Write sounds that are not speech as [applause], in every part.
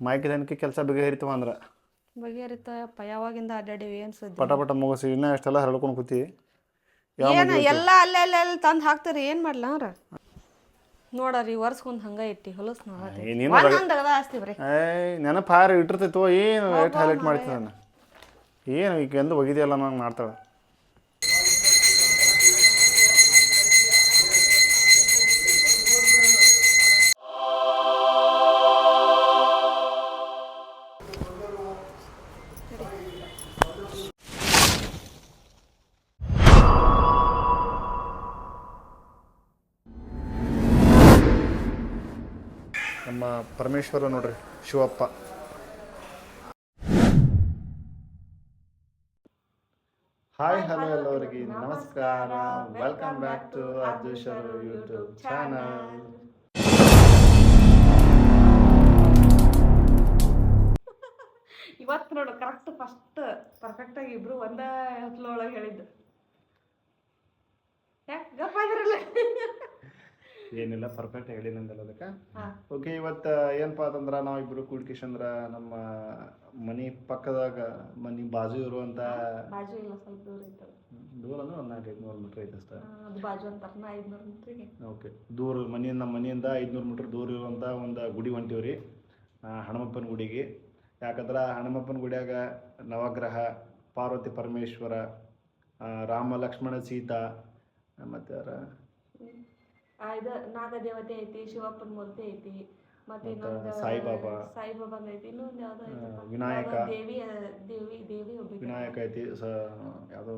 ಮಾಯ್ಕಿದನಕ್ಕೆ ಕೆಲಸ ಬಗೆಹರಿತವ ಅಂದ್ರೆ. ಬಗೆಹರಿತಪ್ಪ ಯಾವಾಗಿಂದ ಅಡ್ಡಾಡಿವಿ ಏನು ಸುದ್ದಿ? ಪಟ ಪಟ ಮುಗಿಸಿ ಇನ್ನೂ ಎಷ್ಟೆಲ್ಲ ಹರಡ್ಕೊಂಡು ಕೂತಿ? ಏನು ಎಲ್ಲ ಅಲ್ಲೇ ಅಲ್ಲೇ ಅಲ್ಲಿ ತಂದು ಹಾಕ್ತಾರೆ ಏನು ಮಾಡ್ಲ ಅವ್ರ? ನೋಡರಿ ವರ್ಷಕ್ಕೊಂದು ಹಂಗ ಇಟ್ಟಿ ಹೊಲಸ್ ಏ, ನೀನು ಆಸ್ತಿ ಏಯ್ ನೆನಪು ಹಾರಿ ಇಟ್ಟಿರ್ತೈತೋ ಏನು ಹೈಲೈಟ್ ಮಾಡ್ತೀನಿ ನಾನು ಏನು ಈಗ ಎಂದು ಒಗಿದೆಯಲ್ಲ ನಂಗೆ ಮಾಡ್ತಾಳೆ? ನಮ್ಮ ಪರಮೇಶ್ವರ ನೋಡ್ರಿ ಶಿವಪ್ಪ. ಹಾಯ್ ಹಲೋ ಎಲ್ಲರಿಗೆ ನಮಸ್ಕಾರ. ವೆಲ್ಕಮ್ ಬ್ಯಾಕ್ ಟು ಅರ್ಜುಷರ್ ಯೂಟ್ಯೂಬ್ ಚಾನಲ್ ಇವತ್ತು ನೋಡು ಕರೆಕ್ಟ್ ಫಸ್ಟ್ ಪರ್ಫೆಕ್ಟ್ ಆಗಿ ಇಬ್ರು ಒಂದೇ ಹೊತ್ಲೊಳಗೆ ಹೇಳಿದ್ದು. ಯಾಕೆ ಗಪ್ಪ ಇದ್ರಲ್ಲ [laughs] ಏನಿಲ್ಲ ಪರ್ಫೆಕ್ಟ್ ಹೇಳಿನಂದಲ್ಲ ಅದಕ್ಕೆ. ಓಕೆ ಇವತ್ತು ಏನಪ್ಪಾ ಅಂತಂದ್ರೆ ನಾವು ಇಬ್ರು ಕೂಡ್ಕಿಶಂದ್ರ ನಮ್ಮ ಮನಿ ಪಕ್ಕದಾಗ ಮನಿ ಬಾಜು ಇರುವಂತ ಬಾಜು ಇಲ್ಲ ಸ್ವಲ್ಪ ದೂರ ಐತೆ ದೂರ ಅಂದ್ರೆ ಒಂದು ನಾಲ್ಕು ನೂರು ಮೀಟ್ರ್ ಐತೆ ಅಷ್ಟೇ. ಅದು ಬಾಜು ಅಂತಾರನ ಐದ್ನೂರು ಮೀಟ್ರಿಗೆ ಓಕೆ ದೂರ ಮನೆಯಿಂದ ನಮ್ಮ ಮನೆಯಿಂದ ಐದುನೂರು ಮೀಟ್ರ್ ದೂರ ಇರುವಂಥ ಒಂದು ಗುಡಿ ಹೊಂಟೀವಿ ರೀ ಹನುಮಪ್ಪನ ಗುಡಿಗೆ. ಯಾಕಂದ್ರೆ ಹನುಮಪ್ಪನ ಗುಡಿಯಾಗ ನವಗ್ರಹ ಪಾರ್ವತಿ ಪರಮೇಶ್ವರ ರಾಮ ಲಕ್ಷ್ಮಣ ಸೀತಾ ಮತ್ತು ಯಾರ ಆ, ಇದು ನಾಗದೇವತೆ ಐತಿ ಶಿವಪ್ಪನ ಮೂರ್ತಿ ಐತಿ ಮತ್ತೆ ಸಾಯಿಬಾಬಾ. ಸಾಯಿಬಾಬಾಂದ ಐತಿ. ಇನ್ನೊಂದು ಯಾವ್ದೋ ವಿನಾಯಕ. ದೇವಿ ದೇವಿ ದೇವಿ. ವಿನಾಯಕ ಐತಿ. ಸ ಯಾವುದೋ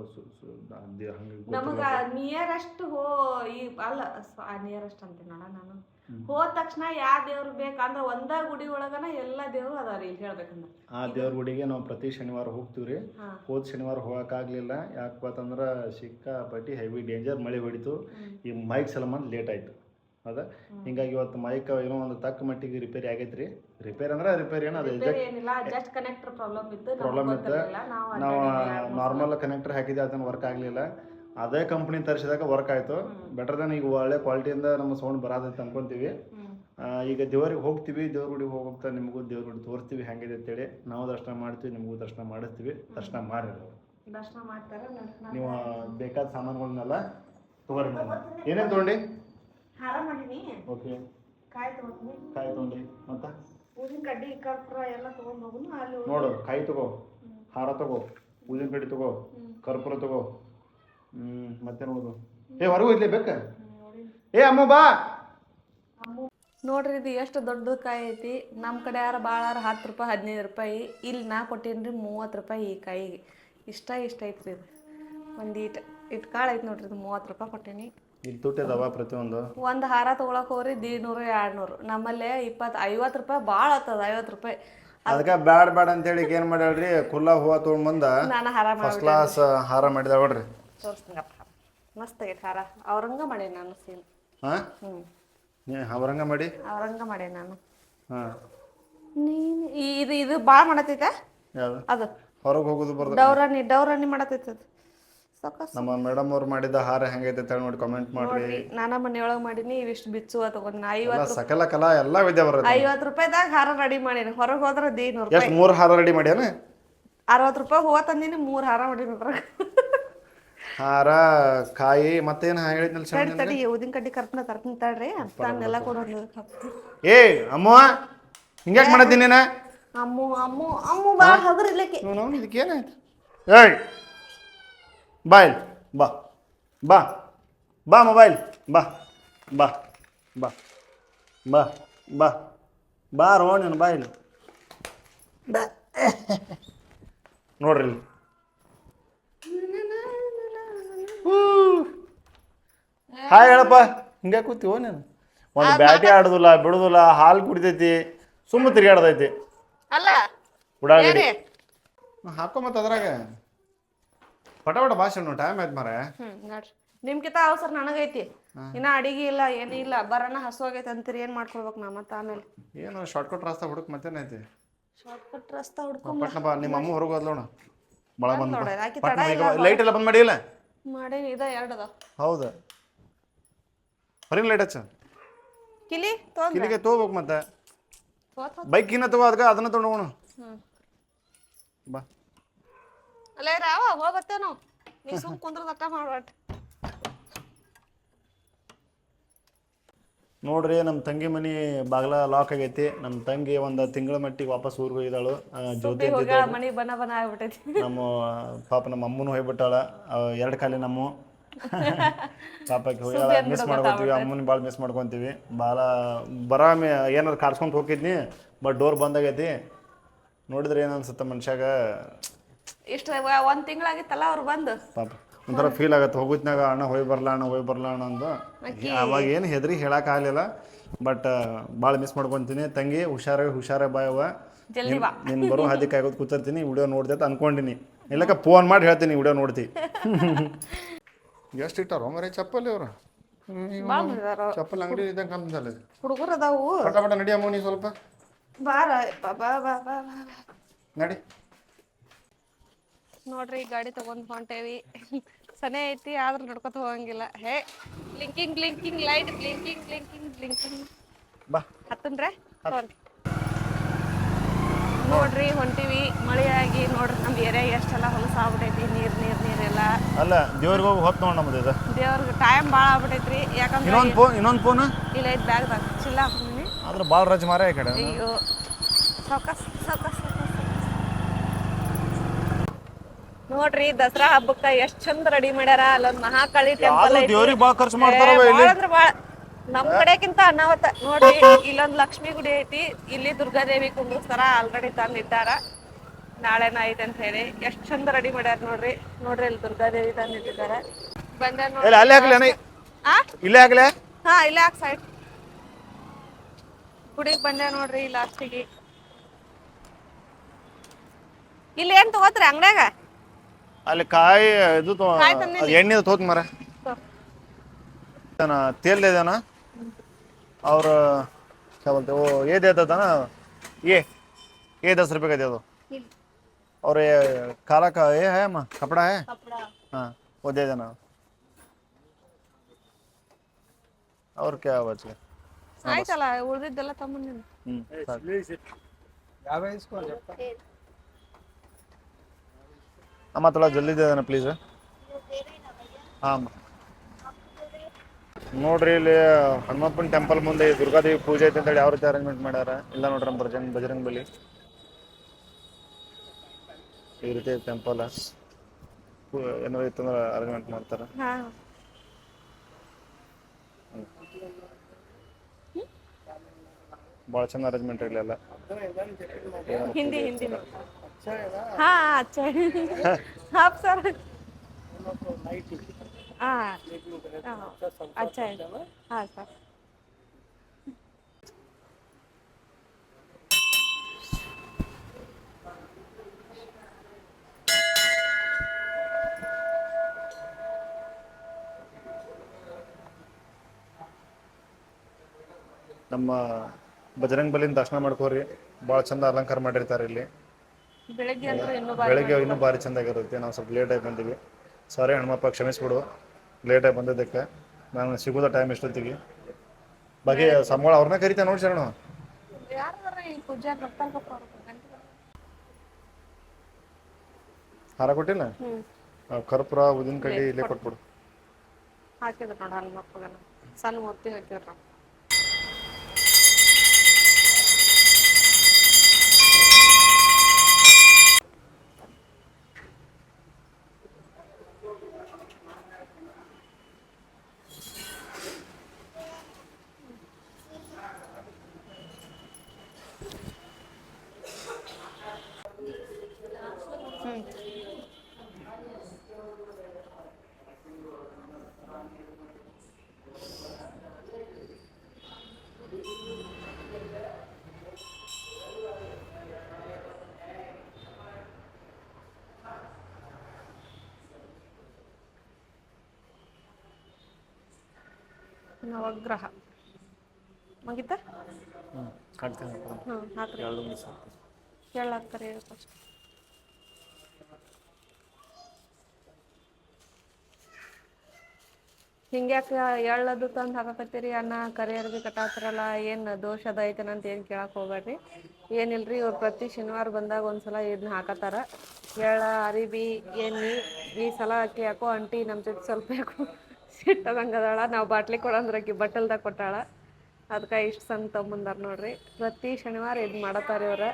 ನಮಗ. ನಿಯರೆಸ್ಟ್ ಹೋ ಈ ಅಲ್ಲ ನಿಯರೆಸ್ಟ್ ಅಂತೀನಿ ನೋಡ ನಾನು. ಹೋದ ತಕ್ಷಣ ಯಾವ ದೇವ್ರು ಬೇಕಂದ್ರ ಒಂದ ಗುಡಿ ಒಳಗನ ಎಲ್ಲಾ ದೇವ್ರು ಅದಾವ್ರಿ ಇಲ್ಲಿ ಹೇಳ್ಬೇಕಂದ್ರ. ಆ ದೇವ್ರ ಗುಡಿಗೆ ನಾವು ಪ್ರತಿ ಶನಿವಾರ ಹೋಗ್ತೀವಿ ಹೋದ್ ಹಾ. ಹೋದ ಶನಿವಾರ ಹೋಗೋಕ್ಕಾಗಲಿಲ್ಲ ಯಾಕಪ್ಪ ಅಂತಂದ್ರ ಸಿಕ್ಕಾಪಟ್ಟಿ ಹೆವಿ ಡೇಂಜರ್ ಮಳೆ ಹೊಡಿತು. ಈ ಮೈಕ್ ಸಲಮಾನ್ ಲೇಟ್ ಆಯಿತು. ಹೌದಾ ಹಿಂಗಾಗಿ ಇವತ್ತು ಮೈಕ್ ಏನೋ ಒಂದು ತಕ್ಕ ಮಟ್ಟಿಗೆ ರಿಪೇರಿ ಆಗೈತ್ರಿ. ರೀ ರಿಪೇರಿ ಅಂದ್ರೆ ರಿಪೇರ್ ಏನೋ ಅದು ಜಸ್ಟ್ ಕನೆಕ್ಟರ್ ಪ್ರಾಬ್ಲಮ್ ಇತ್ತು ಪ್ರಾಬ್ಲಮ್ ಇತ್ತು. ಗೊತ್ತಿರ್ಲಿಲ್ಲ. ನಾವು ನಾರ್ಮಲ್ ಕನೆಕ್ಟರ್ ಹಾಕಿದ್ದೆ ಅದನ್ನ ವರ್ಕ್ ಆಗಲಿಲ್ಲ. ಅದೇ ಕಂಪ್ನಿ ತರಿಸಿದಾಗ ವರ್ಕ್ ಆಯಿತು. ಬೆಟರ್ ದನ್ ಈಗ ಒಳ್ಳೆ ಕ್ವಾಲಿಟಿಯಿಂದ ನಮ್ಮ ಸೌಂಡ್ ಬರೋದೈತೆ ಅನ್ಕೊಂತೀವಿ. ಈಗ ದೇವರಿಗೆ ಹೋಗ್ತೀವಿ ದೇವ್ರ ಗುಡಿಗೆ ಹೋಗ್ತಾ ನಿಮಗೂ ದೇವ್ರ ಗುಡಿ ತೋರಿಸ್ತೀವಿ ಹೆಂಗಿದೆ ಅಂತೇಳಿ. ನಾವು ದರ್ಶನ ಮಾಡ್ತೀವಿ ನಿಮಗೂ ದರ್ಶನ ಮಾಡಿಸ್ತೀವಿ. ದರ್ಶನ ಮಾಡಿ ದರ್ಶನ ಮಾಡ್ತಾರ ನೀವು ಬೇಕಾದ ಸಾಮಾನುಗಳನ್ನೆಲ್ಲ ತಗೋರಿ ಏನೇನು ತೊಗೊಂಡು? ಹಾರ ಮಾಡೀನಿ. ಓಕೆ. ಕಾಯಿ ತಗೊಂಡ್ನಿ. ಕಾಯಿ ತೊಗೊಂಡು ಮತ್ತೆ? ಊದಿನ ಕಡ್ಡಿ ಕರ್ಪೂರ ಎಲ್ಲ ತಗೊಂಡ್ ಹೋಗುನು ಅಲ್ಲಿ ನೋಡು ಕಾಯಿ ತಗೋ. ಹಾರ ತಗೋ. ಊದಿನ ಕಡ್ಡಿ ತಗೋ. ಕರ್ಪೂರ ತಗೋ. ಹ್ಮ್ ಮತ್ತೆ ನೋಡು ಏ ಹೊರಗೆ ಇಲ್ಲಿ ಬೇಕ? ಏ ಅಮ್ಮ ಬಾ. ನೋಡ್ರಿ ಇದು ಎಷ್ಟು ದೊಡ್ಡ ಕಾಯಿ ಐತಿ. ನಮ್ಮ ಕಡೆ ಯಾರು ಭಾಳ ಹತ್ತು ರೂಪಾಯಿ ಹದಿನೈದು ರೂಪಾಯಿ. ಇಲ್ಲಿ ನಾ ಕೊಟ್ಟೇನಿ ಮೂವತ್ತು ರೂಪಾಯಿ ಈ ಕಾಯಿಗೆ. ಇಷ್ಟ ಇಷ್ಟ ಐತ್ರಿ ಇದು. ಒಂದು ಇಟ್ ಇಟ್ಟು ಕಾಳು ಐತಿ ನೋಡ್ರಿ ಇದು ಮೂವತ್ತು ರೂಪಾಯಿ ಕೊಟ್ಟೇನಿ. ಇಲ್ಲಿ ತುಟ್ಟಿದವ ಪ್ರತಿಯೊಂದು. ಒಂದು ಹಾರ ತೊಗೊಳಕ್ ಹೋಗ್ರಿ ದೀಡ್ನೂರು ಎರಡು ನೂರು ನಮ್ಮಲ್ಲೇ ಇಪ್ಪತ್ತು ಐವತ್ತು ರೂಪಾಯಿ ಭಾಳ ಆತದ ಐವತ್ತು ರೂಪಾಯಿ. ಅದಕ್ಕೆ ಬ್ಯಾಡ ಬ್ಯಾಡ ಅಂತೇಳಿ ಏನು ಮಾಡ್ಯಾಳ್ರಿ? ಕುಲ್ಲ ಹೂವ ತೊಗೊಂಡ್ಬಂದ ನಾನು ಹಾರ ಫಸ್ಟ್ ಮಾಡಿ ಕ್ಲಾಸ್ ಹಾರ ಮಾಡಿದ ನೋಡ್ರಿ. ತೋರಿಸ್ತೀನಪ್ಪ. ಮಸ್ತ್ ಆಗೈತೆ ಹಾರ. ಅವ್ರಂಗ ಮಾಡಿ ನಾನು ಸೀನ್ ಹಾಂ? ಹ್ಞೂ ನೀ ಅವರಂಗ ಮಾಡಿ? ಅವ್ರಂಗ ಮಾಡೇನಿ ನಾನು. ಹಾಂ. ನೀನು ಇದು ಇದು ಭಾಳ ಮಾಡತೈತೆ? ಯಾವುದು? ಅದು. ಹೊರಗೆ ಹೋಗೋದು ಬರ್ದ ಡೌರಾಣಿ ಡೌರಾಣಿ ಮಾಡತೈತೆ ಅದು. ಸಾಕಸ್. ನಮ್ಮ ಮೇಡಮ್ ಅವ್ರು ಮಾಡಿದ ಹಾರ ಹೆಂಗೈತೆ ಅಂತ ಹೇಳಿ ನೋಡಿ ಕಾಮೆಂಟ್ ಮಾಡ್ರಿ. ನಾನು ನಾನ ಮನೆಯೊಳಗೆ ಮಾಡೀನಿ ಇವಿಷ್ಟು ಬಿಚ್ಚು ತಗೊಂಡ್ ಎಲ್ಲ ಐವತ್ತು ಸಕಲ ಕಲಾ ಎಲ್ಲ ವಿದ್ಯೆ ಬರೋದು ಐವತ್ತು ರೂಪಾಯಿದಾಗ ಹಾರ ರೆಡಿ ಮಾಡೀನಿ. ಹೊರಗೆ ಹೋದ್ರೆ ದೀನೂರು ರೂಪಾಯಿ. ಎಷ್ಟು ಮೂರು ಹಾರ ರೆಡಿ ಮಾಡ್ಯಾನ? ಅರವತ್ತು ರೂಪಾಯಿ ಹೂವ ತಂದಿನಿ ಮೂರು ಹಾರ ಮಾಡೀನಿ ಅದ್ರಾಗ. ಹಾರ ಕಾಯಿ ಮತ್ತೇನು ಹೇಳಿದ್ನಲ್ಲ ತಡಿ ಶರಣ ತಡಿ ಉದಿನ ಕಡ್ಡಿ ಕರ್ಪನ ತರ್ತೀನಿ ತಡ್ರಿ. ಅಷ್ಟನ್ನೆಲ್ಲ ಕೊಡೋದು ಏ ಅಮ್ಮ ಹಿಂಗ್ಯಾಕ್ ಮಾಡತ್ತೀನಿ ನೀನು? ಅಮ್ಮು ಅಮ್ಮು ಅಮ್ಮು ಭಾಳ ಹಗರ್ ಇಲ್ಲಕ್ಕೆ ನೋ ಇದಕ್ಕೆ ಏನಾಯ್ತು ಏಯ್ ಬಾಯ್ ಬಾ ಬಾ ಬಾ ಮೊಬೈಲ್ ಬಾ ಬಾ ಬಾ ಬಾ ಬಾ ಬಾ ರೋ ನೀನು ಬಾ. ನೋಡ್ರಿ ಹಾಯ್ ಹೇಳಪ್ಪ. ಹಿಂಗೆ ಕೂತೀವೋ ನೀನು? ಒಂದು ಬ್ಯಾಟಿ ಆಡೋದಿಲ್ಲ ಬಿಡೋದಿಲ್ಲ ಹಾಲು ಕುಡಿತೈತಿ ಸುಮ್ಮ ತಿರ್ಗಾಡ್ದೈತಿ ಅಲ್ಲ ಹಾಕೋ ಮತ್ತೆ ಅದ್ರಾಗ. ಪಟ ಪಟ ಭಾಷಣ ಟೈಮ್ ಆಯ್ತು ಮಾರೆ ಹ್ಮ್ ನೋಡ್ರಿ. ನಿಮ್ಕಿತ ಅವಸರ ನನಗೈತಿ. ಇನ್ನ ಅಡಿಗೆ ಇಲ್ಲ ಏನೂ ಇಲ್ಲ ಬರೋಣ ಹಸು ಆಗೈತೆ ಅಂತೀರಿ ಏನ್ ಮಾಡ್ಕೊಳ್ಬೇಕು ನಾ ಮತ್ತೆ ಆಮೇಲೆ? ಏನು ಶಾರ್ಟ್ಕಟ್ ರಾಸ್ತಾ ಹುಡುಕ್ ಮತ್ತೇನೈತಿ ಶಾರ್ಟ್ಕಟ್ ರಸ್ತಾ ಹುಡ್ಕೊಂಡ್ ಪಟ್ನ ಬಾ ನಿಮ್ಮ ಅಮ್ಮ ಹೊರಗೆ ಹೋದ್ಲೋಣ ಬಳ ಬಂದ್ ನೋಡ ಆಕಿ ತಡ ಇಲ್ಲ ಲೈಟ್ ಎಲ್ಲ ಬಂದ್ ಮಾಡಿಲ್ಲ ಮಾಡೇನಿ ಇದ ಎರಡು ಅದಾವ. ಹೌದು. ಬರೀ ಲೈಟ್ ಹಚ್ಚ. ಕಿಲಿ ಕಿಲಿಗೆ ತೊಗೋಬೇಕು ಮತ್ತೆ. ಬೈಕ್ ಇನ್ನ ತಗೋ ಅದಕ್ಕೆ ಅದನ್ನ ತೊಗೊಂಡು ಹ್ಮ್. ಬಾ. ಅಲ್ಲೇ ರಾವ ಹೋಗಿ ಬರ್ತೇವೆ ನಾವು. ನೀ ಸುಮ್ ನೋಡ್ರಿ ನಮ್ಮ ತಂಗಿ ಮನಿ ಬಾಗ್ಲ ಲಾಕ್ ಆಗೈತಿ. ನಮ್ಮ ತಂಗಿ ಒಂದು ತಿಂಗಳ ಮಟ್ಟಿಗೆ ವಾಪಸ್ ಊರಿಗೆ ಹೋಗಿದ್ದಾಳು ಆ, ಜ್ಯೋತಿ ಅಂತ ಹೋಗ್ಯಾಳ ಮನಿ ಬನ ಬನ ಆಗ್ಬಿಟ್ಟೈತಿ. ನಮ್ಮ ಪಾಪ ನಮ್ಮ ಅಮ್ಮನೂ ಹೋಗ್ಬಿಟ್ಟಾಳ. ಎರಡು ಕಾಲಿ ನಮ್ಮ. [laughs] ಪಾಪಕ್ಕೆ ಹೋಗ್ಯಾಳ. ಮಿಸ್ ಮಾಡ್ಕೊತೀವಿ. ಅಮ್ಮನ ಭಾಳ ಮಿಸ್ ಮಾಡ್ಕೊತೀವಿ. ಭಾಳ ಬರಾಮಿ ಏನಾರು ಕಾರ್ಸ್ಕೊಂತ ಹೋಗಿದ್ನಿ ಬಟ್ ಡೋರ್ ಬಂದಾಗೈತಿ ನೋಡಿದ್ರೆ ಏನು ಅನ್ಸುತ್ತೆ ಮನುಷ್ಯಾಗ? ಇಷ್ಟ ಒಂದ್ ತಿಂಗಳಾಗಿತ್ತಲ್ಲ ಅವ್ರು ಬಂದು. ಪಾಪ ಒಂಥರ ಫೀಲ್ ಆಗತ್ತೆ. ಹೋಗುತ್ನಾಗ ಅಣ್ಣ ಹೋಗಿ ಬರಲ ಅಣ್ಣ ಹೋಗಿ ಬರಲ ಅಣ್ಣ ಅಂದು ಅವಾಗ ಏನು ಹೆದ್ರಿ ಆಗಲಿಲ್ಲ. ಬಟ್ ಭಾಳ ಮಿಸ್ ಮಾಡ್ಕೊಂತೀನಿ. ತಂಗಿ ಹುಷಾರಾಗಿ ಹುಷಾರಾಗಿ ಬಾಯವ ನಿನ್ ಬರೋ ಹಾದಿ ಕಾಯ್ಕೋದು ಕೂತಿರ್ತೀನಿ. ವಿಡಿಯೋ ನೋಡ್ದೆ ಅನ್ಕೊಂಡಿನಿ. ಇಲ್ಲಕ್ಕ ಫೋನ್ ಮಾಡಿ ಹೇಳ್ತೀನಿ ವಿಡಿಯೋ ನೋಡ್ತಿ. [laughs] ಎಷ್ಟು ಇಟ್ಟಾರ ಮರೆ ಚಪ್ಪಲಿ ಅವರು? ಚಪ್ಪಲ್ ಅಂಗಡಿ ಇದ್ದಂಗೆ ಇದು ಹುಡುಗರು ಅದಾವು. ಪಟ ಪಟ ನಡಿಯಮ್ಮ ನೀ ಸ್ವಲ್ಪ. ಬಾರ ಬಾ ಬಾ ಬಾ ಬಾ ಬಾ. ನಡಿ. ನೋಡ್ರಿ ಈ ಗಾಡಿ ತಗೊಂಡ್ ಹೊಂಟೇವಿ. ಸನೆ ಐತಿ ಆದ್ರೂ ನಡ್ಕೊತ ಹೋಗಂಗಿಲ್ಲ. ಹೇ blinking blinking light blinking blinking blinking ಬಾ. ಹತ್ತಂದ್ರೆ? ನೋಡ್ರಿ ಹೊಂಟಿವಿ. ಮಳೆಯಾಗಿ ನೋಡ್ರಿ ನಮ್ಮ ಏರಿಯಾ ಎಷ್ಟೆಲ್ಲ ಹೊಲಸ ಆಗ್ಬಿಟ್ಟೈತಿ ನೀರ್ ನೀರ್ ನೀರೆಲ್ಲ ಅಲ್ಲ ದೇವ್ರಿಗೆ ಹೋಗಿ ಹೊತ್ತು ನೋಡಿ ಇದು. ದೇವ್ರಿಗೆ ಟೈಮ್ ಭಾಳ ಆಗ್ಬಿಟ್ಟೈತ್ರಿ ಯಾಕಂದ್ರೆ ಇನ್ನೊಂದು ಫೋನ್ ಇನ್ನೊಂದು ಫೋನ್? ಇಲ್ಲ ಐತ್ ಬ್ಯಾಗ್ದಾಗ ಚಿಲ್ಲ ಹಾಕೊಂಡಿನಿ ಆದ್ರೆ ಭಾಳ ರಜ್ ಮಾರ ಈ ಕಡೆ. ಅಯ್ಯೋ. ಸಾವ್ಕಾಸ್ ಸಾವ್ಕಾಸ್ ನೋಡ್ರಿ ದಸರಾ ಹಬ್ಬಕ್ಕ ಎಷ್ಟ್ ಚಂದ ರೆಡಿ ಮಾಡ್ಯಾರ ಅಲ್ಲೊಂದ್ ಮಹಾಕಾಳಿ ಟೆಂಪಲ್ ದೇವ್ರಿಗೆ ಬಾಳ ಖರ್ಚು ಏ, ಮಾಡ್ತಾರವ ಇಲ್ಲಿ ಭಾಳ ನಮ್ ಕಡೆಕಿಂತ ಅನಾಹುತ. ನೋಡ್ರಿ ಇಲ್ಲೊಂದ್ ಲಕ್ಷ್ಮಿ ಗುಡಿ ಐತಿ ಇಲ್ಲಿ ದುರ್ಗಾದೇವಿ ಕುಂದಿಸ್ತಾರ ಆಲ್ರೆಡಿ ತಂದಿದ್ದಾರ ನಾಳೆನ ಐತೆ ಅಂತ ಹೇಳಿ ಎಷ್ಟ್ ಚಂದ ರೆಡಿ ಮಾಡ್ಯಾರ ನೋಡ್ರಿ. ನೋಡ್ರಿ ಇಲ್ಲಿ ದುರ್ಗಾದೇವಿ ತಂದಿಟ್ಟಿದ್ದಾರೆ ಬಂದ ಇಲ್ಲ ಅಲ್ಲೇ ಹಾಕ್ಲಿ ಅಣ್ಣ? ಆ? ಇಲ್ಲೇ ಹಾಕ್ಲೆ? ಹಾ ಇಲ್ಲೇ ಹಾಕ್ ಸೈಡ್ ಗುಡಿಗ್ ಬಂದೆ ನೋಡ್ರಿ ಲಾಸ್ಟಿಗೆ ಇಲ್ಲಿ ಏನ್ ತಗೋತ್ರಿ ಅಂಗಡ್ಯಾಗ? ಅಲ್ಲಿ ಕಾಯಿ ಇದು ತೊ- ಕಾಯಿ ತಂದಿನಿ. ಅದು ಎಣ್ಣೆ ತೋತ್ ಮರ ना तेल दे देना और क्या बोलते हैं, वो ये देता था ना ये ये दस रुपए का दे दो और ये काला का ये है माँ कपड़ा है हाँ वो दे देना और क्या बच गया ಆಯ್ತಲ್ಲ ಉಳ್ದಿದ್ದೆಲ್ಲ ತಗೊಂಬಂದಿನಿ हम्म, साथ। अम्मा थोड़ा ಅಮ್ಮ ತೊಳ ಜಲ್ದಿ ಅದಾನ ಪ್ಲೀಸ್ ಹಾಂ ನೋಡ್ರಿ ಇಲ್ಲಿ ಹನುಮಪ್ಪನ್ ಟೆಂಪಲ್ ಮುಂದೆ ದುರ್ಗಾದೇವಿ ಪೂಜೆ ಐತೆ ಅಂತೇಳಿ ಯಾವ ರೀತಿ ಅರೇಂಜ್ಮೆಂಟ್ ಮಾಡ್ಯಾರ? ಇಲ್ಲ ನೋಡ್ರಿ ನಮ್ಮ ಬಜರಂಗ್ ಬಜರಂಗ್ ಬಲಿ ಈ ರೀತಿ ಟೆಂಪಲ್ ಏನೋ ಇತ್ತಂದ್ರೆ ಅರೇಂಜ್ಮೆಂಟ್ ಮಾಡ್ತಾರ. ಭಾಳ ಚಂದ ಅರೇಂಜ್ಮೆಂಟ್ ಇರ್ಲಿಲ್ಲ ಹಿಂದಿ ಹಿಂದಿ [laughs] ಹಾ ಚಳಿ. ಹಾ. ಸರ್. ಸರ್. ನಮ್ಮ ಬಜರಂಗ್ ಬಲಿನ ದರ್ಶನ ಮಾಡ್ಕೋರಿ. ಭಾಳ ಚಂದ ಅಲಂಕಾರ ಮಾಡಿರ್ತಾರೆ ಇಲ್ಲಿ. ಬೆಳಗ್ಗೆ ಇನ್ನೂ ಭಾರಿ ಚೆಂದಾಗಿರುತ್ತೆ ನಾವು ಸ್ವಲ್ಪ ಲೇಟಾಗಿ ಬಂದಿವಿ. ಸಾರಿ ಹನುಮಪ್ಪ ಕ್ಷಮಿಸ್ಬಿಡು. ಲೇಟಾಗಿ ಬಂದಿದ್ದಕ್ಕೆ. ನಾನು ಸಿಗೋದ ಟೈಮ್ ಎಷ್ಟೊತ್ತಿಗೆ? ಬಗ್ಗೆ ಸಂಬಳ ಅವ್ರನ್ನ ಕರಿತಾ ನೋಡಿ ಶರಣ. ಹಾರ ಕೊಟ್ಟಿಲ್ಲ? ಕರ್ಪೂರ ಉದಿನ ಕಡ್ಡಿ ಇಲ್ಲೇ ಕೊಟ್ಬಿಡು. ಹಾಕಿದ್ರು ನೋಡ ಹನುಮಪ್ಪಗನ. ಸಣ್ಣ ಮೂರ್ತಿ ಹಾಕಿದ್ರು. ನವಗ್ರಹ. ಮುಗಿತಾ? ಹ್ಞೂ ಹಾಕ್ತೀನಿ ಹ್ಞೂ ಹಾಕ್ರಿ. ಎರಡು ಮಿಸ್ ಹೇಳಾಕ್ತಾರೆ ಫಸ್ಟ್ ಹಿಂಗ್ಯಾಕೆ ಎಳ್ಳದು ತಂದು ಹಾಕಕತ್ತೀರಿ? ಅನ್ನ ಕರಿ ಅರ್ಬಿ ಕಟ್ಟಾತ್ರಲ್ಲ ಏನು ದೋಷ ಅದ ಐತನ ಅಂತ ಏನು ಕೇಳಕ್ಕೆ ಹೋಗ್ಬೇಡ್ರಿ. ಏನಿಲ್ರಿ ಇವ್ರು ಪ್ರತಿ ಶನಿವಾರ ಬಂದಾಗ ಒಂದ್ಸಲ ಇದನ್ನ ಹಾಕತ್ತಾರ ಎಳ್ಳ ಅರಿಬಿ ಎಣ್ಣೆ ಈ ಸಲ ಅಕ್ಕಿ ಹಾಕೋ ಅಂಟಿ ನಮ್ಮ ಜೊತೆ ಸ್ವಲ್ಪ ಯಾಕೋ ಸಿಟ್ಟದಂಗೆ ಅದಾಳ ನಾವು ಬಾಟ್ಲಿ ಕೊಡಂದ್ರೆ ಆಕಿ ಬಟ್ಟಲ್ದಾಗ ಕೊಟ್ಟಾಳ. ಅದಕ್ಕೆ ಇಷ್ಟು ಸಣ್ಣ ತಗೊಂಬಂದಾರ ನೋಡ್ರಿ. ಪ್ರತಿ ಶನಿವಾರ ಇದು ಮಾಡತ್ತಾರ ಇವ್ರ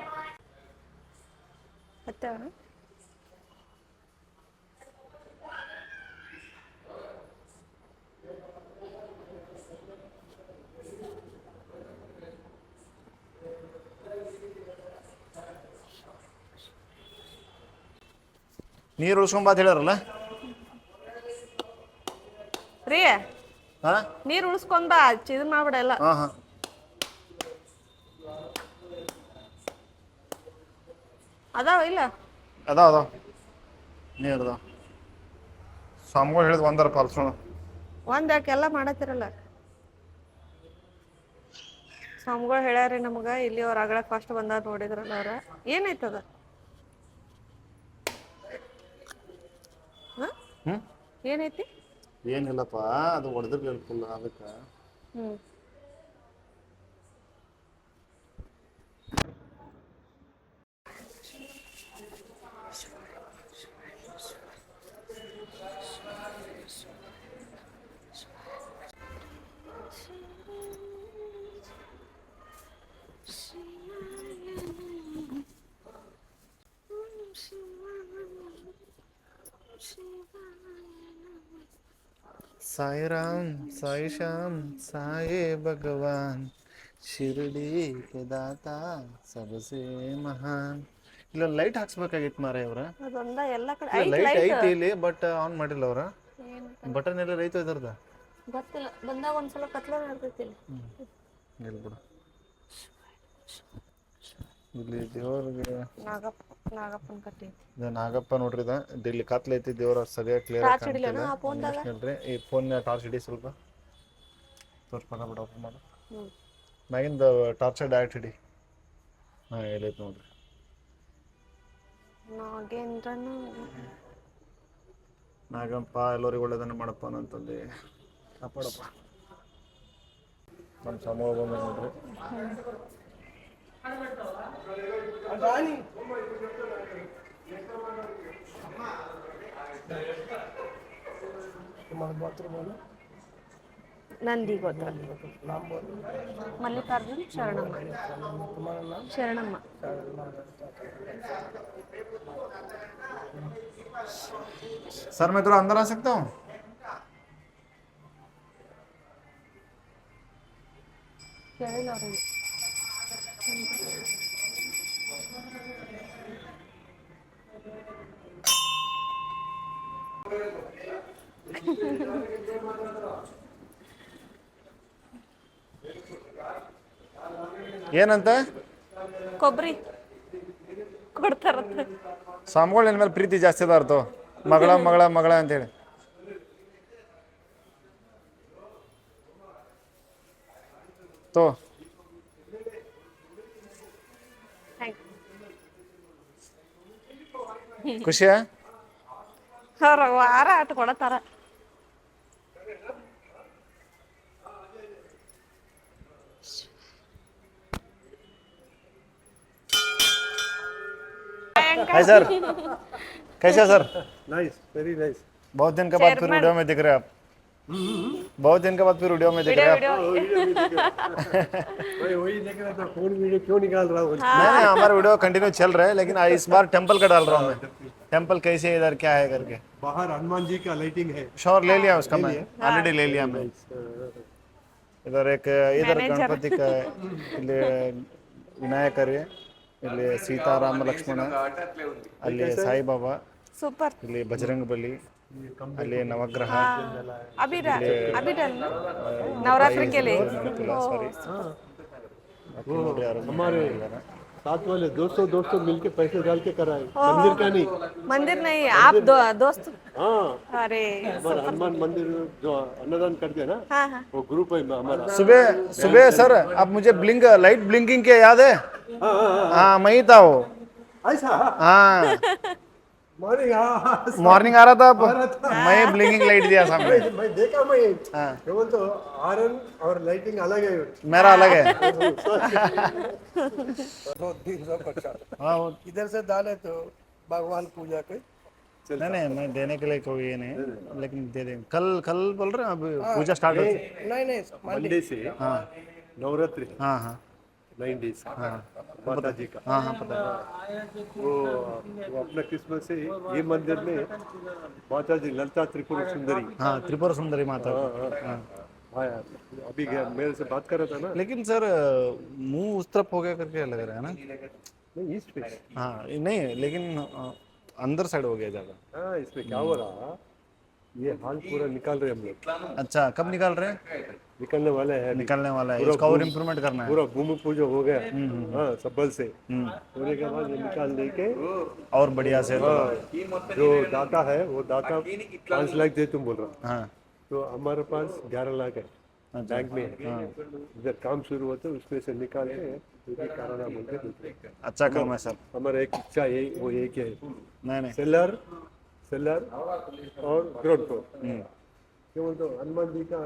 ನೀರು ಉಳ್ಸ್ಕೊಂಬಾತ್ ಹೇಳ್ಯಾರಲ್ಲ? ರೀ ಉಳಿಸ್ಕೊಂಡ್ ಬಾ ಉಳಿಸ್ಕೊಂಡ ಇದನ್ ಮಾಡ್ಬಿಡ ಎಲ್ಲ. ಹಾಂ ಹಾಂ. ಅದಾವ ಇಲ್ಲ? ಅದಾವ ಅದಾವ. ನೀರ್ ಅದಾವ. ಸ್ವಾಮಿಗಳು ಹೇಳಿದ್ ಒಂದರ ಪಾಲ್ಸೋಣ ಒಂದ್ ಯಾಕೆ ಎಲ್ಲ ಮಾಡತ್ತಿರಲ್ಲ? ಸ್ವಾಮಿಗಳು ಹೇಳ್ಯಾರಿ ನಮಗ ಇಲ್ಲಿ ಅವ್ರ ಆಗಳ ಫಸ್ಟ್ ಬಂದಾರ ನೋಡಿದ್ರಲ್ಲ ಅವ್ರ. ಏನೈತದ ಹಾ? ಹ್ಮ್? ಏನೈತಿ ಏನಿಲ್ಲಪ್ಪ ಅದು ಹೊಡೆದಿರ್ಲಿಲ್ಲ ಫುಲ್ ಅದಕ್ಕೆ ಸಾಯಿ ರಾಮ್ ಸಾಯಿ ಶ್ಯಾಮ್ ಸಾಯೇ ಭಗವಾನ್. ಶಿರಡಿ ಕೆದಾತ ಸಬಸೆ ಮಹಾನ್. ಇಲ್ಲ ಲೈಟ್ ಹಾಕ್ಸ್ಬೇಕಾಗಿತ್ತು ಮಾರೇ ಅವ್ರ. ಲೈಟ್ ಐತಿ ಇಲ್ಲಿ ಬಟ್ ಆನ್ ಮಾಡಿಲ್ಲ ಅವ್ರ. ಬಟನ್ ಎಲ್ಲ ರೈತ ಇದರ್ದ ಗೊತ್ತಿಲ್ಲ. ಬಂದಾಗ ಒಂದ್ಸಲ ಕತ್ಲ ಇಲ್ಲಿ. ಬಿಡು. ಇಲ್ಲಿ ದೇವ್ರಿಗೆ ನಾಗಪ್ಪ ನಾಗಪ್ಪನ ಕಟ್ಟಿ ಇದು ನಾಗಪ್ಪ ನೋಡ್ರಿ ಇದ. ಇಲ್ಲಿ ಕತ್ಲ ಐತಿ ದೇವ್ರ ಸರಿಯಾಗಿ ಕ್ಲಿಯರ್ ಹೇಳ್ರಿ ಈ ಫೋನ್ ಟಾರ್ಚ್ ಹಿಡಿ ಸ್ವಲ್ಪ. ಸ್ವಲ್ಪ ಬಿಡ ಓಪನ್ ಮಾಡು. ಮ್ಯಾಗಿಂದ ಟಾರ್ಚ್ ಡೈರೆಕ್ಟ್ ಹಿಡಿ. ಹಾಂ ಹೇಳೈತಿ ನೋಡ್ರಿ. ನಾಗೇಂದ್ರನು ನಾಗಪ್ಪ ಎಲ್ಲರಿಗೂ ಒಳ್ಳೇದನ್ನ ಮಾಡಪ್ಪ ಅಂತಂದು. ಕಾಪಾಡಪ್ಪ. ನಮ್ಮ ಸಮೂಹ ಬಂದ ನೋಡ್ರಿ. నంది గోత్రం. మల్లికార్జున్ శరణమ్మ. శరణమ్మ. सर मैं అందరూ अंदर आ सकता हूँ ಏನಂತ? ಕೊಬ್ಬರಿ. ಕೊಡ್ತಾರಂತ ಸ್ವಾಮಿಗಳು ನಿನ್ನ ಮೇಲೆ ಪ್ರೀತಿ ಜಾಸ್ತಿ ಅದಾರ್ತು ಮಗಳ ಮಗಳ ಮಗಳ ಅಂತೇಳಿ ತೋ. ಖುಷಿಯಾ? ಅವ್ರ ವಾರ ಆಟ ಕೊಡತಾರ हाय सर कैसे सर नाइस वेरी नाइस बहुत दिन के बाद फिर वीडियो में दिख रहे हैं आप बहुत दिन के बाद फिर वीडियो में दिख रहे हैं आप मैं वही देख रहा था फोन वीडियो क्यों निकाल रहा हूँ नहीं नहीं हमारा वीडियो कंटिन्यू चल रहा है लेकिन आ- इस बार टेंपल का डाल रहा हूँ मैं टेंपल कैसे है इधर क्या है करके बाहर हनुमान जी का लाइटिंग है शोर ले लिया उसका मैं ऑलरेडी ले लिया मैं इधर एक इधर गणपति का ಇಲ್ಲಿ ವಿನಾಯಕರಿ ಇಲ್ಲಿ ಸೀತಾರಾಮ ಲಕ್ಷ್ಮಣ ಅಲ್ಲಿ ಸಾಯಿಬಾಬಾ ಸೂಪರ್ ಇಲ್ಲಿ ಬಜರಂಗ ಬಲಿ ಅಲ್ಲಿ ನವಗ್ರಹ ಅಬಿರ ಅಬಿಡಲ್ ನವರಾತ್ರಿ ಕೇಳಿ ಸಾರಿ ನೋಡ್ರಿ ಯಾರು हमारे ಇದಾರೆ. साथ वाले दोस्तों दोस्तों मिलके पैसे डाल के कराए मंदिर का नहीं मंदिर नहीं आप दो, दोस्त हाँ अरे हमारा हनुमान मंदिर जो अन्नदान करते हैं ना हाँ हाँ वो ग्रुप है हमारा सुबह सुबह सर अब मुझे ब्लिंक लाइट ब्लिंकिंग के याद है हाँ हाँ हाँ हाँ मैं ही था वो ऐसा हाँ मॉर्निंग हाँ [laughs] मॉर्निंग आ रहा था मैं ब्लिंकिंग लाइट दिया सामने। मैं [laughs] मैं देखा मैं हाँ। केवल तो आयरन और लाइटिंग अलग है। मेरा अलग है। दो तीन सौ पचास हाँ इधर से डाले तो भगवान पूजा के नहीं नहीं मैं देने के लिए कोई ये नहीं लेकिन दे देंगे। कल कल बोल रहे हैं अब पूजा स्टार्ट होती नहीं नहीं मंडे से। हाँ। नवरात्रि। हाँ हाँ। नाइन डेज़ माता जी का। हाँ हाँ पता वो वो अपना किस्मत से ये मंदिर में माता जी ललिता त्रिपुर सुंदरी। हाँ त्रिपुरा सुंदरी माता हाँ, हाँ, हाँ। अभी मेरे से बात कर रहा था ना। लेकिन सर मुँह उस तरफ़ हो गया करके लग रहा है ना? नहीं ईस्ट पे। हाँ नहीं लेकिन अंदर साइड हो गया ज़्यादा। हाँ इसमें क्या हो रहा? ये हाल पूरा निकाल रहे हम लोग। अच्छा कब निकाल रहे हैं? निकलने वाले हैं। निकालने वाला है। इसका और इम्प्रूवमेंट करना है। पूरा भूमि पूजा हो गया। हाँ सबल से। हम्म, होने के बाद निकाल दे के और बढ़िया से। हाँ, जो दाता है वो दाता पाँच लाख दे तुम बोल रहा हाँ। तो हमारे पास ग्यारह लाख है। अच्छा। बैंक में। है। इधर काम शुरू होता है उसमें से निकाल के। अच्छा काम है सर। हमारा एक इच्छा है वो एक है? नहीं नहीं। सेलर सेलर और ग्राउंड फ्लोर हम्म, क्या बोलते हो हनुमान जी का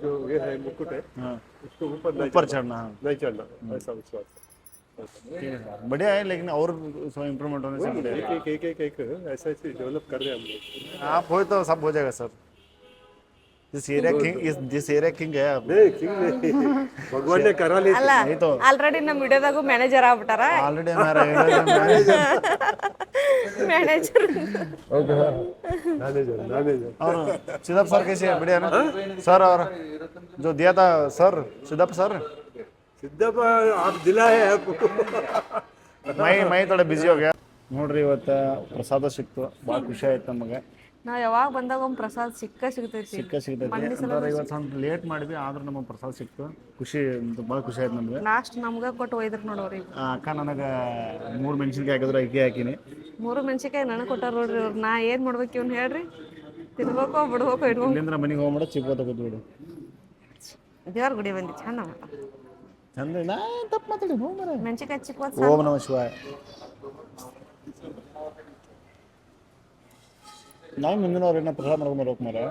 जो ये है मुकुट है हाँ उसको ऊपर नहीं ऊपर चढ़ना चढ़ना हाँ नहीं चढ़ना ऐसा विश्वास ठीक है सर। बढ़िया है लेकिन और उसमें इम्प्रूवमेंट होने से बढ़िया है। एक एक एक एक एक ऐसा ऐसे डेवलप कर रहे हैं हम लोग आप हो तो सब हो जाएगा सर जिस एरिया किंग इस जिस एरिया किंग है आप ಆಲ್ರೆಡಿ ನಮ್ಮ ವಿಡಿಯೋದಾಗೂ ಮ್ಯಾನೇಜರ್ ಆಗ್ಬಿಟ್ಟಾರ? ऑलरेडी हमारा ಮ್ಯಾನೇಜರ್ ಓಕೆ ನಾನೇ ಜನ ನಾನೇ ಜನ और सिद्धप सर कैसे हैं बढ़िया ना सर और ಸಿದ್ದಪ್ಪ ಆಪ್ ದಿಲಾ ಮೈ ಮೈ ತಡ ಬಿಸಿ ಹೋಗ್ಯ. ನೋಡ್ರಿ ಇವತ್ತು ಪ್ರಸಾದ ಸಿಕ್ತು. ಭಾಳ ಖುಷಿ ಆಯ್ತು ನಮಗೆ. ನಾವ್ ಯಾವಾಗ ಬಂದಾಗ ಒಂದು ಪ್ರಸಾದ ಸಿಕ್ಕ ಸಿಗ್ತೈತಿ. ಸಿಕ್ಕ ಸಿಗ್ತೈತಿ. ಅಂದ್ರೆ ಇವತ್ತು ಲೇಟ್ ಮಾಡಿದ್ವಿ ಆದ್ರೂ ನಮಗೆ ಪ್ರಸಾದ ಸಿಕ್ತು. ಖುಷಿ ಭಾಳ ಖುಷಿ ಆಯ್ತು ನಮ್ಗೆ. ಲಾಸ್ಟ್ ನಮ್ಗೆ ಕೊಟ್ಟು ಒಯ್ದ್ರು ನೋಡೋರಿ ಅಕ್ಕ ನನಗೆ ಮೂರು ಮೆಣಸಿನ್ಕಾಯಿ ಹಾಕಿದ್ರು ಅಕ್ಕಿ ಹಾಕಿನಿ. ಮೂರು ಮೆಣಸಿನ್ಕಾಯಿ ನನಗೆ ಕೊಟ್ಟಾರ ನೋಡ್ರಿ ಅವ್ರು ನಾ ಏನು ಮಾಡ್ಬೇಕು ಇವ್ನು ಹೇಳ್ರಿ. ತಿನ್ಬೇಕೋ ಬಿಡ್ಬೇಕೋ ಇಡ್ಬೇಕು. ಇಲ್ಲಿಂದ್ರ ಮನೆಗೆ ಹೋಗ್ಬಿಡ ಚಿಕ್ಕ ತಗೋದು ಬಿಡು. ದೇವ್ರ ಗುಡಿ ಬಂದಿ ಚಂದ ಚಂದ ನಾ ತಪ್ಪು ಮಾತಾಡಿ ಹೋಗ್ ಮರ ಮೆಣಸಿನ್ಕಾಯಿ ಚಿಕ್ಕ ಓಂ ನಮ ಶಿವಾಯ. ನಾವು ಮುಂದಿನವ್ರೇನ ಪ್ರಸಾದ ಮಾಡ್ಕೊಂಡು ಹೋಗ್ಬೇಕು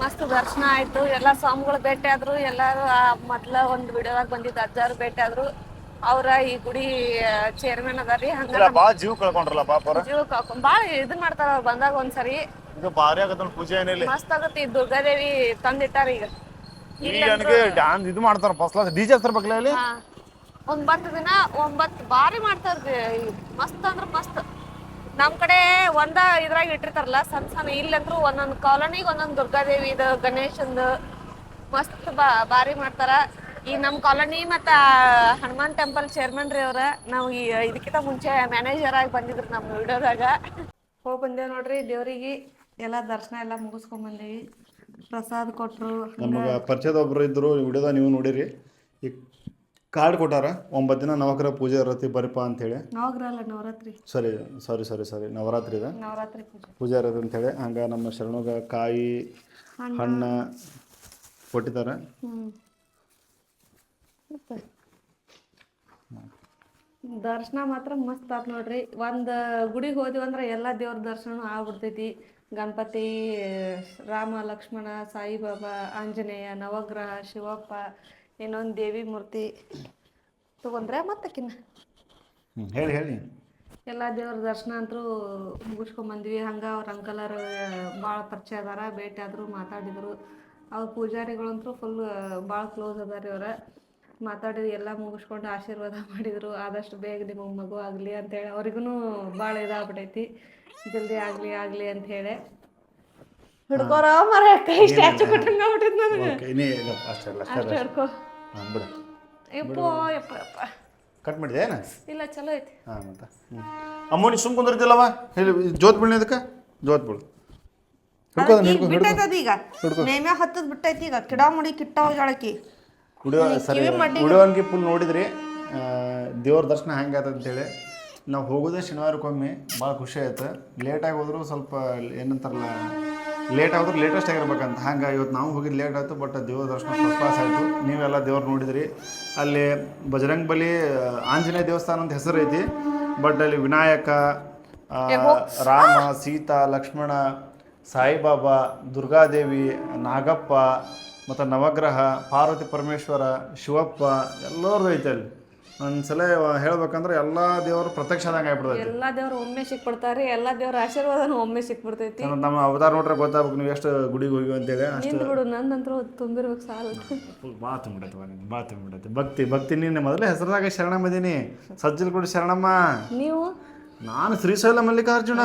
ಮಸ್ತ್ ದರ್ಶನ ಆಯ್ತು. ಎಲ್ಲ ಸ್ವಾಮಿಗಳು ಭೇಟಿ ಆದ್ರು ಎಲ್ಲಾರು ಆ ಮೊದ್ಲ ಒಂದ್ ವಿಡಿಯೋದಾಗ ಬಂದಿದ್ದ ಅಜ್ಜಾರು ಭೇಟಿ ಆದ್ರು. ಅವ್ರ ಈ ಗುಡಿ ಚೇರ್ಮನ್ ಅದಾರಿ ಹಂಗ ಇಲ್ಲ ಭಾಳ ಜೀವ ಕಳ್ಕೊಂಡ್ರಲ್ಲ ಪಾಪ ಅವ್ರ. ಜೀವ ಕಾಕೊಂಡ್ ಬಾಳ ಇದನ್ ಮಾಡ್ತಾರ ಅವ್ರು ಬಂದಾಗ ಒಂದ್ಸರಿ. ಇದು ಭಾರಿ ಆಗತ್ತ ಪೂಜೆ ಏನಿಲ್ಲ. ಮಸ್ತ್ ಆಗತ್ತೆ ಈ ದುರ್ಗಾದೇವಿ ತಂದಿಟ್ಟಾರ ಈಗ. ಈಗ ನನಗೆ ಡ್ಯಾನ್ಸ್ ಇದು ಮಾಡ್ತಾರ ಫಸ್ಟ್ ಕ್ಲಾಸ್ ಡಿಜೆ ತರ್ಬೇಕಲ್ಲ ಇಲ್ಲಿ ಹಾ. ಒಂಬತ್ತು ದಿನ ಒಂಬತ್ತು ಬಾರಿ ಮಾಡ್ತಾರ್ರಿ ಮಸ್ತ್ ಅಂದ್ರ ಮಸ್ತ್. ನಮ್ ಕಡೆ ಒಂದ ಇದ್ರಾಗ ಇಟ್ಟಿರ್ತಾರಲ್ಲ ಸಣ್ಣ ಸಣ್ಣ ಇಲ್ಲಂದ್ರು ಒಂದೊಂದ್ ಕಾಲೋನಿಗ್ ಒಂದೊಂದ್ ದುರ್ಗಾದೇವಿದ ಗಣೇಶಂದು ಮಸ್ತ್ ಬಾ ಬಾರಿ ಮಾಡ್ತಾರ. ಈ ನಮ್ ಕಾಲೋನಿ ಮತ್ತ ಹನುಮಾನ್ ಟೆಂಪಲ್ ಚೇರ್ಮನ್ ರೀ ಅವ್ರ ನಾವು ಈ ಇದಕ್ಕಿಂತ ಮುಂಚೆ ಮ್ಯಾನೇಜರ್ ಆಗಿ ಬಂದಿದ್ರು ನಮ್ಮ ವಿಡಿಯೋದಾಗ. ಹೋಗಿ ಬಂದೇವ್ ನೋಡ್ರಿ ದೇವ್ರಿಗೆ ಎಲ್ಲ ದರ್ಶನ ಎಲ್ಲ ಮುಗಿಸ್ಕೊಂಡ್ ಬಂದೇವಿ. ಪ್ರಸಾದ ಕೊಟ್ರು ನಮಗೆ ಪರಿಚಯದ ಒಬ್ರು ಇದ್ರು ವಿಡಿಯೋದ ನೀವು ನೋಡಿರಿ. ಕಾರ್ಡ್ ಕೊಟ್ಟಾರ? ಒಂಬತ್ತು ದಿನ ನವಕರ ಪೂಜೆ ಅಂತ ಹೇಳಿ ಅಂತೇಳಿ ನವಗ್ರಹಲ್ಲ ನವರಾತ್ರಿ. ಸರಿ ಸಾರಿ ಸಾರಿ ಸಾರಿ. ನವರಾತ್ರಿ ಇದೆ. ನವರಾತ್ರಿ ಪೂಜೆ. ಪೂಜೆ ಅಂತ ಹೇಳಿ ಹಂಗೆ ನಮ್ಮ ಶರಣುಗ ಕಾಯಿ ಹಣ್ಣು. ಕೊಟ್ಟಿದ್ದಾರೆ. ಹ್ಮ್. ಮತ್ತೆ? ದರ್ಶನ ಮಾತ್ರ ಮಸ್ತ್ ಆತ್ ನೋಡ್ರಿ. ಒಂದ್ ಗುಡಿಗೆ ಹೋದ್ವಿ ಅಂದ್ರ ಎಲ್ಲಾ ದೇವ್ರ ದರ್ಶನ ಆಗ್ಬಿಡ್ತೈತಿ. ಗಣಪತಿ ರಾಮ ಲಕ್ಷ್ಮಣ ಸಾಯಿಬಾಬಾ ಆಂಜನೇಯ ನವಗ್ರಹ ಶಿವಪ್ಪ ಇನ್ನೊಂದ್ ದೇವಿ ಮೂರ್ತಿ ತಗೊಂಡ್ರೆ ಮತ್ತೆ ಹ್ಞೂ ಹೇಳಿ ಹೇಳಿ. ಎಲ್ಲ ದೇವ್ರ ದರ್ಶನ ಅಂತೂ ಮುಗಿಸ್ಕೊಂಬಂದ್ವಿ ಹಂಗೆ ಅವ್ರ ಅಂಕಲರ್ ಭಾಳ ಪರಿಚಯ ಅದಾರ. ಭೇಟಿ ಆದರು ಮಾತಾಡಿದರು. ಅವ್ರ ಪೂಜಾರಿಗಳಂತೂ ಫುಲ್ ಭಾಳ ಕ್ಲೋಸ್ ಅದಾರ ಇವ್ರ ಮಾತಾಡಿ ಎಲ್ಲ ಮುಗಿಸ್ಕೊಂಡು ಆಶೀರ್ವಾದ ಮಾಡಿದ್ರು. ಆದಷ್ಟು ಬೇಗ ನಿಮ್ಮ ಮಗು ಆಗಲಿ ಅಂತೇಳಿ. ಅವ್ರಿಗೂ ಭಾಳ ಇದಾಗ್ಬಿಟ್ಟೈತಿ ಜಲ್ದಿ ಆಗಲಿ ಆಗಲಿ ಅಂಥೇಳಿ ಹಿಡ್ಕೋರ ಮರ ಕೈ ಸ್ಟ್ಯಾಚು ಕಟ್ಟಂಗ ಬಿಟ್ಟಿದ್ ನನಗೆ. ಓಕೆ ಇನ್ನೇ ಇಲ್ಲ ಅಷ್ಟೇ ಅಲ್ಲ ಅಷ್ಟೇ ಅಷ್ಟು ಹಿಡ್ಕೊ ಹಾಂ ಬಿಡು. ಯಪ್ಪೋ ಯಪ್ಪ ಯಪ್ಪ. ಕಟ್ ಮಾಡಿದೆ ಏನು? ಇಲ್ಲ ಚಲೋ ಐತಿ. ಹಾಂ ಮತ್ತೆ ಹ್ಞೂ ಅಮ್ಮನಿ ಸುಮ್ ಕುಂದಿರ್ತಿಲ್ಲವ ಹೇಳಿ ಜೋತ್ ಬೀಳ್ನಿ ಅದಕ್ಕೆ ಜೋತ್ ಬೀಳು. ಹಿಡ್ಕೋ ಅದನ್ನ ಹಿಡ್ಕೊ ಹಿಡ್ಕೊ. ಈಗ. ನೇಮ್ಯ ಹತ್ತದ್ ಬಿಟ್ಟೈತಿ ಈಗ. ಕಿಡಾಮುಡಿ ಕಿಟ್ಟ ಹೋಗ್ಯಾಳಕಿ ಸರಿ ವಿಡಿಯೋನ್ಗೆ ಫುಲ್ ನೋಡಿದ್ರಿ ಆ, ದೇವ್ರ ದರ್ಶನ ಹೆಂಗಾಯ್ತು ಅಂತೇಳಿ. ನಾವು ಹೋಗೋದೇ ಶನಿವಾರಕ್ಕೊಮ್ಮೆ ಭಾಳ ಖುಷಿ ಆಯ್ತು. ಲೇಟಾಗಿ ಹೋದ್ರು ಸ್ವಲ್ಪ ಏನಂತಾರಲ್ಲ ಲೇಟ್ ಆದ್ರೂ ಲೇಟೆಸ್ಟ್ ಆಗಿರ್ಬೇಕಂತ. ಹಂಗೆ ಇವತ್ತು ನಾವು ಹೋಗಿದ್ದು ಲೇಟ್ ಆಯಿತು ಬಟ್ ದೇವ್ರ ದರ್ಶನ ಫಸ್ಟ್ ಕ್ಲಾಸ್ ಆಯಿತು. ನೀವೆಲ್ಲ ದೇವ್ರು ನೋಡಿದ್ರಿ. ಅಲ್ಲಿ ಬಜರಂಗ್ ಬಲಿ ಆಂಜನೇಯ ದೇವಸ್ಥಾನ ಅಂತ ಹೆಸರು ಐತಿ. ಬಟ್ ಅಲ್ಲಿ ವಿನಾಯಕ ರಾಮ ಸೀತಾ ಲಕ್ಷ್ಮಣ ಸಾಯಿಬಾಬಾ ದುರ್ಗಾದೇವಿ ನಾಗಪ್ಪ ಮತ್ತು ನವಗ್ರಹ ಪಾರ್ವತಿ ಪರಮೇಶ್ವರ ಶಿವಪ್ಪ ಎಲ್ಲರೂ ಐತೆ ಅಲ್ಲಿ. ಒಂದ್ಸಲ ಹೇಳ್ಬೇಕಂದ್ರೆ ಎಲ್ಲಾ ದೇವರು ಪ್ರತ್ಯಕ್ಷ ಆದಂಗೆ ಆಗ್ಬಿಡ್ತೈತಿ. ಎಲ್ಲಾ ದೇವ್ರು ಒಮ್ಮೆ ಸಿಕ್ಬಿಡ್ತಾರೆ ಎಲ್ಲಾ ದೇವ್ರ ಆಶೀರ್ವಾದನೂ ಒಮ್ಮೆ ಸಿಕ್ಬಿಡ್ತೈತಿ. ನಮ್ಮ- ಅವತಾರ ನೋಡ್ರೆ ಗೊತ್ತಾಗ್ಬೇಕು ನೀವು ಎಷ್ಟು ಗುಡಿಗೆ ಹೋಗಿ ಅಂತೇಳಿ ಅಷ್ಟು ನಿಂದು ಬಿಡು ನಂದಂತ್ರ ತುಂಬಿರ್ಬೇಕು ಸಾಲ. ಭಾಳ ತುಂಬಿಡತ್ತೆ ನಿಂದು ಭಾಳ ತುಂಬಿಡತ್ತೆ. ಭಕ್ತಿ ಭಕ್ತಿ ನೀನು ಮೊದಲೇ ಶರಣಮ್ಮ ಇದೀನಿ. ಸಜ್ಜಲ್ ಕೂಡ ಶರಣಮ್ಮ. ನೀವು? ನಾನು ಶ್ರೀಶೈಲ ಮಲ್ಲಿಕಾರ್ಜುನ.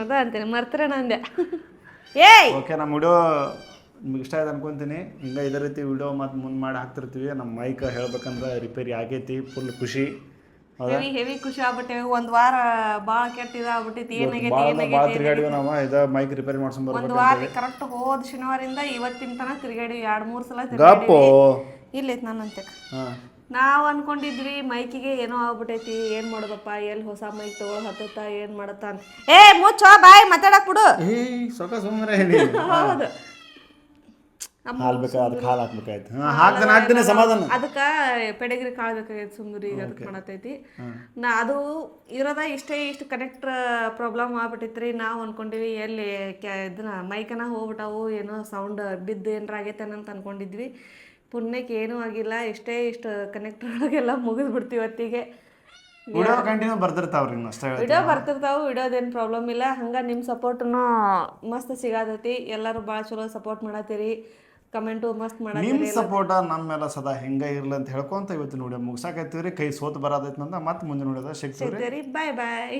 ಅದ ಅಂತೀನಿ ಮರ್ತರೆ ನಂದೆ. ಏ ಓಕೆ ನಮ್ಮ ವಿಡಿಯೋ ನಿಮ್ಗೆ ಇಷ್ಟ ಆಯ್ತು ಅನ್ಕೊಂತೀನಿ. ಹಿಂಗೆ ಇದೇ ರೀತಿ ವಿಡಿಯೋ ಮತ್ತು ಮುಂದೆ ಮಾಡಿ ಹಾಕ್ತಿರ್ತೀವಿ. ನಮ್ಮ ಮೈಕ್ ಹೇಳ್ಬೇಕಂದ್ರೆ ರಿಪೇರಿ ಆಗೈತಿ ಫುಲ್ ಖುಷಿ. ಹೆವಿ ಹೆವಿ ಖುಷಿ ಆಗ್ಬಿಟ್ಟೇವಿ ಒಂದ್ ವಾರ ಬಾಳ ಕೆಟ್ಟ ಇದಾಗ್ಬಿಟ್ಟೈತಿ ಏನಾಗೈತಿ ಭಾಳ ತಿರುಗಾಡಿವಿ ನಾವು. ಇದ ಮೈಕ್ ರಿಪೇರಿ ಮಾಡ್ಸ್ಕೊಂಡ್ ಒಂದ್ ವಾರ ಕರೆಕ್ಟ್ ಹೋದ ಶನಿವಾರಿಂದ ಇವತ್ತಿನ ತನಕ ತಿರ್ಗಾಡಿವಿ. ಎರಡ್ ಮೂರ್ ಸಲ ತಿರ್ಗಾಡಿವಿ. ನನ್ನಂತೆ ಹಾಂ. ನಾವ್ ಅನ್ಕೊಂಡಿದ್ವಿ ಮೈಕಿಗೆ ಏನೋ ಆಗ್ಬಿಟ್ಟೈತಿ. ಏನ್ ಮಾಡೋದಪ್ಪ ಎಲ್ಲಿ ಹೊಸ ಮೈಕ್ ತಗೊಳ್ ಹತ್ತತ್ತ ಏನ್ ಮಾಡತ್ತ ಅಂತ. ಏ ಮುಚ್ಚೋ ಬಾಯ್ ಮಾತಾಡಕ್ ಬಿಡು. [laughs] ಹೌದು. ಹಾಲು ಬೇಕಾ ಅದಕ್ಕೆ ಹಾಲು ಹಾಕ್ಬೇಕಾಯ್ತು. ಹಾಂ ಹಾಕ್ತಾನೆ ಹಾಕ್ತಾನೆ ಸಮಾಧಾನ. ಅದಕ್ಕ ಪೆಡಗಿರಿ ಕಾಳು ಬೇಕಾಗೈತಿ ಸುಮ್ರಿ ಈಗ ಅದಕ್ಕೆ ಮಾಡತೈತಿ ನಾ ಅದು ಇರೋದ ಇಷ್ಟೇ ಇಷ್ಟು ಕನೆಕ್ಟ್ ಪ್ರಾಬ್ಲಮ್ ಆಗ್ಬಿಟ್ಟಿತ್ರಿ. ನಾವು ಅನ್ಕೊಂಡಿವಿ ಎಲ್ಲಿ ಇದನ್ನ ಮೈಕನ ಹೋಗ್ಬಿಟ್ಟವು ಏನೋ ಸೌಂಡ್ ಬಿದ್ದು ಏನಾರ ಆಗೈತೆ ಅಂತ ಅನ್ಕೊಂಡಿದ್ವಿ. ಪುಣ್ಯಕ್ಕೆ ಏನೂ ಆಗಿಲ್ಲ. ಇಷ್ಟೇ ಇಷ್ಟು ಕನೆಕ್ಟ್ [laughs] ಒಳಗೆಲ್ಲ ಮುಗಿದು ಬಿಡ್ತೀವಿ ಹೊತ್ತಿಗೆ ವಿಡಿಯೋ ಕಂಟಿನ್ಯೂ ಬರ್ತಿರ್ತಾವ್ರಿ ಅಷ್ಟೇ. ವಿಡಿಯೋ ಬರ್ತಿರ್ತಾವು ವಿಡಿಯೋದೇನು ಪ್ರಾಬ್ಲಮ್ ಇಲ್ಲ. ಹಂಗೆ ನಿಮ್ಮ ಸಪೋರ್ಟ್ನು ಮಸ್ತ್ ಸಿಗಾತೈತಿ. ಎಲ್ಲರೂ ಭಾಳ ಚಲೋ ಸಪೋರ್ಟ್ ಮಾಡತ್ತೀರಿ. ಕಮೆಂಟು ಮಸ್ತ್ ಮಾಡಿ ನಿಮ್ಮ ಸಪೋರ್ಟ ನಮ್ಮ ಮೇಲೆ ಸದಾ ಹೆಂಗ ಇರಲಿ ಅಂತ ಹೇಳ್ಕೊಂತ ಇವತ್ತು ನೋಡಿ ಮುಗಿಸಾಕತ್ತೀವ್ರಿ ಕೈ ಸೋತ್ ಬರೋದೈತಿ ಅಂತ ಮತ್ತೆ ಮುಂದೆ ನೋಡಿದ ಶಕ್ತಿ ಬಾಯ್ ಬಾಯ್